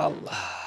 Allah.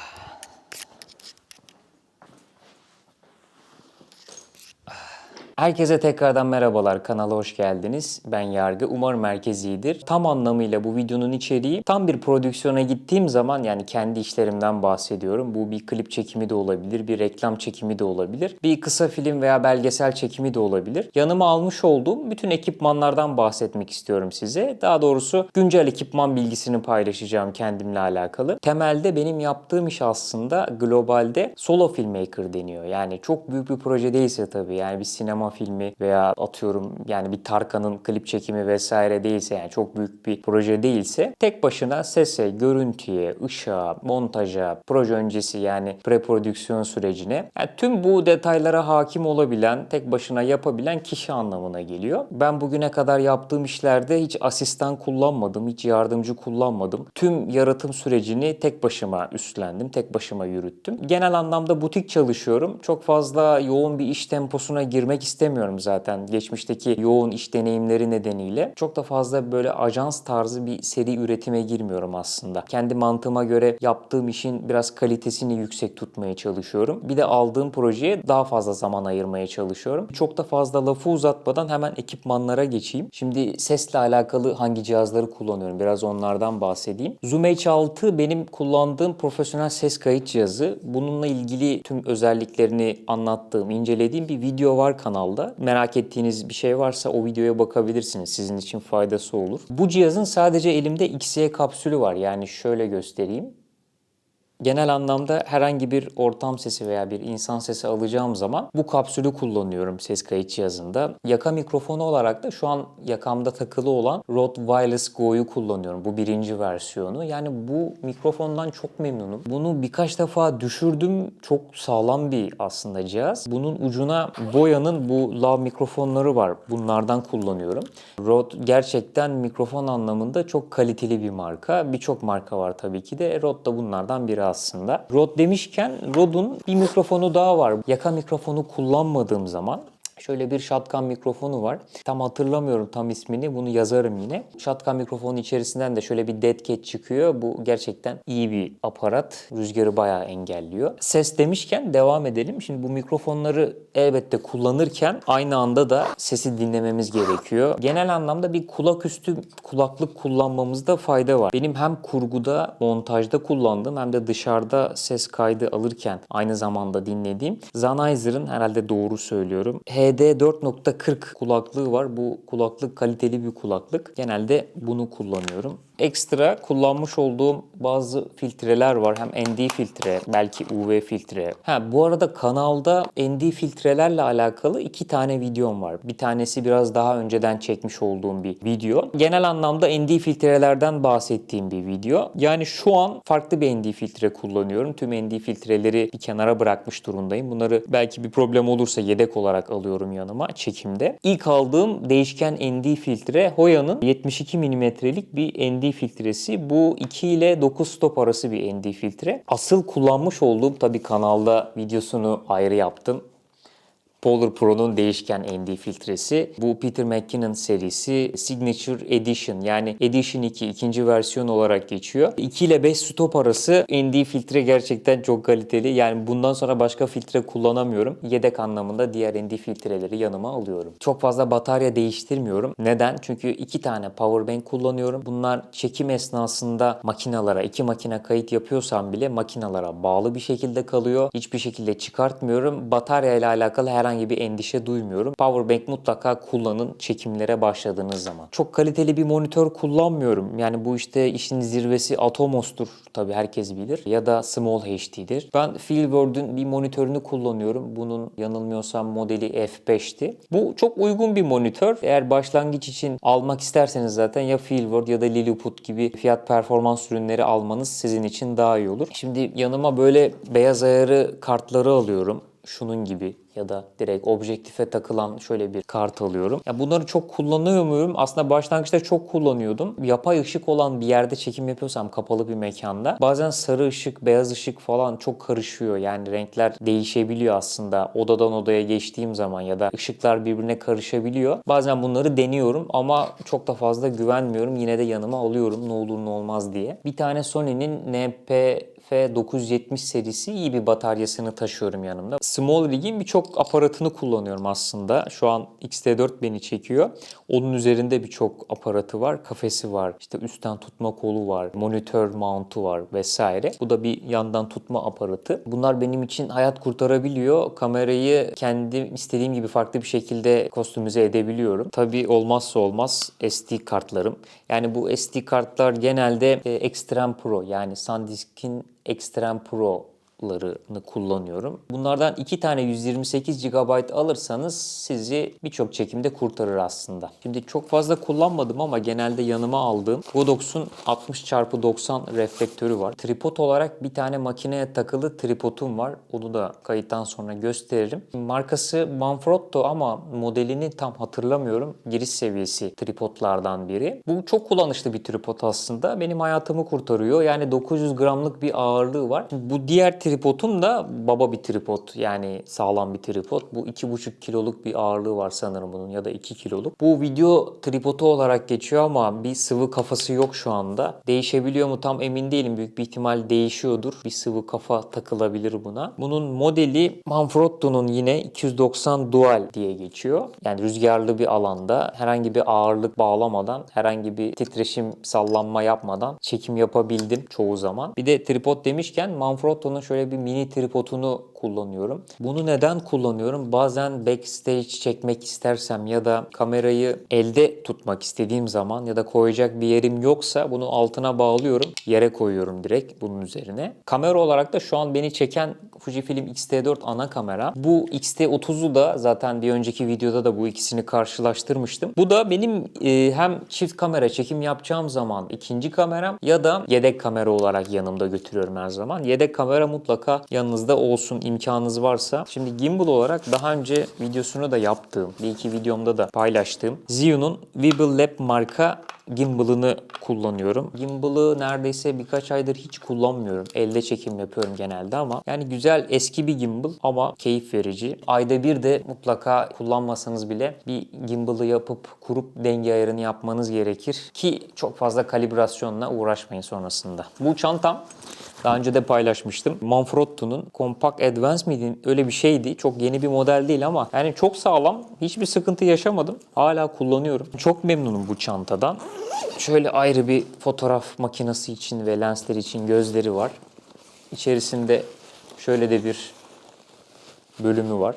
Herkese tekrardan merhabalar. Kanala hoş geldiniz. Ben Yargı. Umarım herkes iyidir. Tam anlamıyla bu videonun içeriği tam bir prodüksiyona gittiğim zaman yani kendi işlerimden bahsediyorum. Bu bir klip çekimi de olabilir, bir reklam çekimi de olabilir. Bir kısa film veya belgesel çekimi de olabilir. Yanıma almış olduğum bütün ekipmanlardan bahsetmek istiyorum size. Daha doğrusu güncel ekipman bilgisini paylaşacağım kendimle alakalı. Temelde benim yaptığım iş aslında globalde solo filmmaker deniyor. Yani çok büyük bir proje değilse tabii yani bir sinema filmi veya atıyorum yani bir Tarkan'ın klip çekimi vesaire değilse yani çok büyük bir proje değilse tek başına sese, görüntüye, ışığa, montaja, proje öncesi yani preprodüksiyon sürecine yani tüm bu detaylara hakim olabilen, tek başına yapabilen kişi anlamına geliyor. Ben bugüne kadar yaptığım işlerde hiç asistan kullanmadım, hiç yardımcı kullanmadım. Tüm yaratım sürecini tek başıma üstlendim, tek başıma yürüttüm. Genel anlamda butik çalışıyorum. Çok fazla yoğun bir iş temposuna girmek istemiyorum zaten. Geçmişteki yoğun iş deneyimleri nedeniyle. Çok da fazla böyle ajans tarzı bir seri üretime girmiyorum aslında. Kendi mantığıma göre yaptığım işin biraz kalitesini yüksek tutmaya çalışıyorum. Bir de aldığım projeye daha fazla zaman ayırmaya çalışıyorum. Çok da fazla lafı uzatmadan hemen ekipmanlara geçeyim. Şimdi sesle alakalı hangi cihazları kullanıyorum biraz onlardan bahsedeyim. Zoom H6 benim kullandığım profesyonel ses kayıt cihazı. Bununla ilgili tüm özelliklerini anlattığım, incelediğim bir video var kanalda. Merak ettiğiniz bir şey varsa o videoya bakabilirsiniz. Sizin için faydası olur. Bu cihazın sadece elimde XY kapsülü var. Yani şöyle göstereyim. Genel anlamda herhangi bir ortam sesi veya bir insan sesi alacağım zaman bu kapsülü kullanıyorum ses kayıt cihazında. Yaka mikrofonu olarak da şu an yakamda takılı olan Rode Wireless Go'yu kullanıyorum. Bu birinci versiyonu. Yani bu mikrofondan çok memnunum. Bunu birkaç defa düşürdüm. Çok sağlam bir aslında cihaz. Bunun ucuna Boya'nın bu lav mikrofonları var. Bunlardan kullanıyorum. Rode gerçekten mikrofon anlamında çok kaliteli bir marka. Birçok marka var tabii ki de. Rode da bunlardan biri aslında. Rode demişken Rode'un bir mikrofonu daha var. Yaka mikrofonu kullanmadığım zaman Şöyle bir shotgun mikrofonu var. Tam hatırlamıyorum tam ismini. Bunu yazarım yine. Shotgun mikrofonun içerisinden de şöyle bir dead cat çıkıyor. Bu gerçekten iyi bir aparat. Rüzgarı bayağı engelliyor. Ses demişken devam edelim. Şimdi bu mikrofonları elbette kullanırken aynı anda da sesi dinlememiz gerekiyor. Genel anlamda bir kulak üstü kulaklık kullanmamızda fayda var. Benim hem kurguda, montajda kullandığım hem de dışarıda ses kaydı alırken aynı zamanda dinlediğim Sennheiser'ın herhalde doğru söylüyorum. HD 4.40 kulaklığı var. Bu kulaklık kaliteli bir kulaklık. Genelde bunu kullanıyorum. Ekstra kullanmış olduğum bazı filtreler var. Hem ND filtre, belki UV filtre. Ha bu arada kanalda ND filtrelerle alakalı iki tane videom var. Bir tanesi biraz daha önceden çekmiş olduğum bir video. Genel anlamda ND filtrelerden bahsettiğim bir video. Yani şu an farklı bir ND filtre kullanıyorum. Tüm ND filtreleri bir kenara bırakmış durumdayım. Bunları belki bir problem olursa yedek olarak alıyorum yanıma çekimde. İlk aldığım değişken ND filtre Hoya'nın 72 milimetrelik bir ND filtresi. Bu 2 ile 9 stop arası bir ND filtre. Asıl kullanmış olduğum tabi kanalda videosunu ayrı yaptım. Polar Pro'nun değişken ND filtresi. Bu Peter McKinnon serisi Signature Edition yani Edition 2 ikinci versiyon olarak geçiyor. 2 ile 5 stop arası ND filtre gerçekten çok kaliteli. Yani bundan sonra başka filtre kullanamıyorum. Yedek anlamında diğer ND filtreleri yanıma alıyorum. Çok fazla batarya değiştirmiyorum. Neden? Çünkü iki tane powerbank kullanıyorum. Bunlar çekim esnasında makinalara, iki makine kayıt yapıyorsam bile makinalara bağlı bir şekilde kalıyor. Hiçbir şekilde çıkartmıyorum. Batarya ile alakalı herhangi bir endişe duymuyorum. Powerbank mutlaka kullanın çekimlere başladığınız zaman. Çok kaliteli bir monitör kullanmıyorum. Yani bu işte işin zirvesi Atomos'tur. Tabii herkes bilir. Ya da Small HD'dir. Ben Feelworld'ün bir monitörünü kullanıyorum. Bunun yanılmıyorsam modeli F5'ti. Bu çok uygun bir monitör. Eğer başlangıç için almak isterseniz zaten ya Feelworld ya da Lilliput gibi fiyat performans ürünleri almanız sizin için daha iyi olur. Şimdi yanıma böyle beyaz ayarı kartları alıyorum şunun gibi ya da direkt objektife takılan şöyle bir kart alıyorum. Ya bunları çok kullanıyor muyum? Aslında başlangıçta çok kullanıyordum. Yapay ışık olan bir yerde çekim yapıyorsam kapalı bir mekanda bazen sarı ışık, beyaz ışık falan çok karışıyor. Yani renkler değişebiliyor aslında odadan odaya geçtiğim zaman ya da ışıklar birbirine karışabiliyor. Bazen bunları deniyorum ama çok da fazla güvenmiyorum. Yine de yanıma alıyorum ne olur ne olmaz diye. Bir tane Sony'nin NP F970 serisi iyi bir bataryasını taşıyorum yanımda. Small Rig'in birçok aparatını kullanıyorum aslında. Şu an X-T4 beni çekiyor. Onun üzerinde birçok aparatı var. Kafesi var. İşte üstten tutma kolu var. Monitör mountu var vesaire. Bu da bir yandan tutma aparatı. Bunlar benim için hayat kurtarabiliyor. Kamerayı kendi istediğim gibi farklı bir şekilde kostümize edebiliyorum. Tabii olmazsa olmaz SD kartlarım. Yani bu SD kartlar genelde e, Extreme Pro yani SanDisk'in Extreme Pro larını kullanıyorum. Bunlardan iki tane 128 GB alırsanız sizi birçok çekimde kurtarır aslında. Şimdi çok fazla kullanmadım ama genelde yanıma aldığım Godox'un 60x90 reflektörü var. Tripod olarak bir tane makineye takılı tripodum var. Onu da kayıttan sonra gösteririm. Markası Manfrotto ama modelini tam hatırlamıyorum. Giriş seviyesi tripodlardan biri. Bu çok kullanışlı bir tripod aslında. Benim hayatımı kurtarıyor. Yani 900 gramlık bir ağırlığı var. Bu diğer tripodum da baba bir tripod. Yani sağlam bir tripod. Bu 2,5 kiloluk bir ağırlığı var sanırım bunun ya da 2 kiloluk. Bu video tripodu olarak geçiyor ama bir sıvı kafası yok şu anda. Değişebiliyor mu tam emin değilim. Büyük bir ihtimal değişiyordur. Bir sıvı kafa takılabilir buna. Bunun modeli Manfrotto'nun yine 290 Dual diye geçiyor. Yani rüzgarlı bir alanda herhangi bir ağırlık bağlamadan, herhangi bir titreşim sallanma yapmadan çekim yapabildim çoğu zaman. Bir de tripod demişken Manfrotto'nun şöyle bir mini tripodunu kullanıyorum. Bunu neden kullanıyorum? Bazen backstage çekmek istersem ya da kamerayı elde tutmak istediğim zaman ya da koyacak bir yerim yoksa bunu altına bağlıyorum. Yere koyuyorum direkt bunun üzerine. Kamera olarak da şu an beni çeken Fujifilm X-T4 ana kamera. Bu X-T30'u da zaten bir önceki videoda da bu ikisini karşılaştırmıştım. Bu da benim e, hem çift kamera çekim yapacağım zaman ikinci kameram ya da yedek kamera olarak yanımda götürüyorum her zaman. Yedek kamera mutlaka yanınızda olsun imkanınız varsa. Şimdi gimbal olarak daha önce videosunu da yaptığım, bir iki videomda da paylaştığım Zhiyun'un Weeble Lab marka gimbal'ını kullanıyorum. Gimbal'ı neredeyse birkaç aydır hiç kullanmıyorum. Elde çekim yapıyorum genelde ama yani güzel eski bir gimbal ama keyif verici. Ayda bir de mutlaka kullanmasanız bile bir gimbal'ı yapıp kurup denge ayarını yapmanız gerekir ki çok fazla kalibrasyonla uğraşmayın sonrasında. Bu çantam daha önce de paylaşmıştım. Manfrotto'nun Compact Advance miydi? Öyle bir şeydi. Çok yeni bir model değil ama yani çok sağlam. Hiçbir sıkıntı yaşamadım. Hala kullanıyorum. Çok memnunum bu çantadan. Şöyle ayrı bir fotoğraf makinesi için ve lensler için gözleri var. İçerisinde şöyle de bir bölümü var.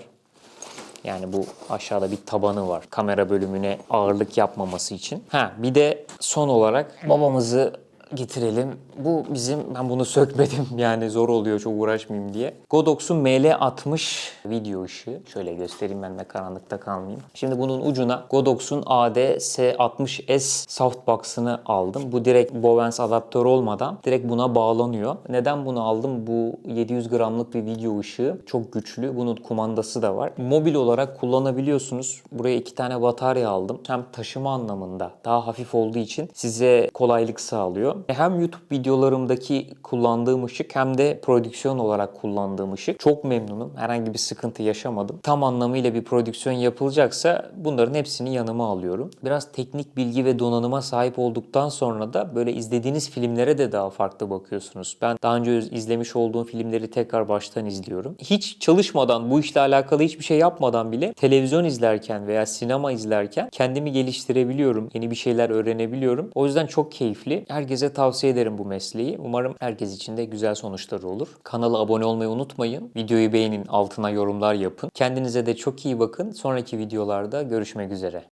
Yani bu aşağıda bir tabanı var. Kamera bölümüne ağırlık yapmaması için. Ha bir de son olarak babamızı getirelim. Bu bizim, ben bunu sökmedim yani zor oluyor çok uğraşmayayım diye. Godox'un ML60 video ışığı. Şöyle göstereyim ben de karanlıkta kalmayayım. Şimdi bunun ucuna Godox'un AD-S60S softbox'ını aldım. Bu direkt Bowens adaptör olmadan direkt buna bağlanıyor. Neden bunu aldım? Bu 700 gramlık bir video ışığı. Çok güçlü. Bunun kumandası da var. Mobil olarak kullanabiliyorsunuz. Buraya iki tane batarya aldım. Hem taşıma anlamında daha hafif olduğu için size kolaylık sağlıyor. Hem YouTube videolarımdaki kullandığım ışık hem de prodüksiyon olarak kullandığım ışık. Çok memnunum. Herhangi bir sıkıntı yaşamadım. Tam anlamıyla bir prodüksiyon yapılacaksa bunların hepsini yanıma alıyorum. Biraz teknik bilgi ve donanıma sahip olduktan sonra da böyle izlediğiniz filmlere de daha farklı bakıyorsunuz. Ben daha önce izlemiş olduğum filmleri tekrar baştan izliyorum. Hiç çalışmadan, bu işle alakalı hiçbir şey yapmadan bile televizyon izlerken veya sinema izlerken kendimi geliştirebiliyorum. Yeni bir şeyler öğrenebiliyorum. O yüzden çok keyifli. Herkese tavsiye ederim bu mesleği. Umarım herkes için de güzel sonuçları olur. Kanala abone olmayı unutmayın. Videoyu beğenin, altına yorumlar yapın. Kendinize de çok iyi bakın. Sonraki videolarda görüşmek üzere.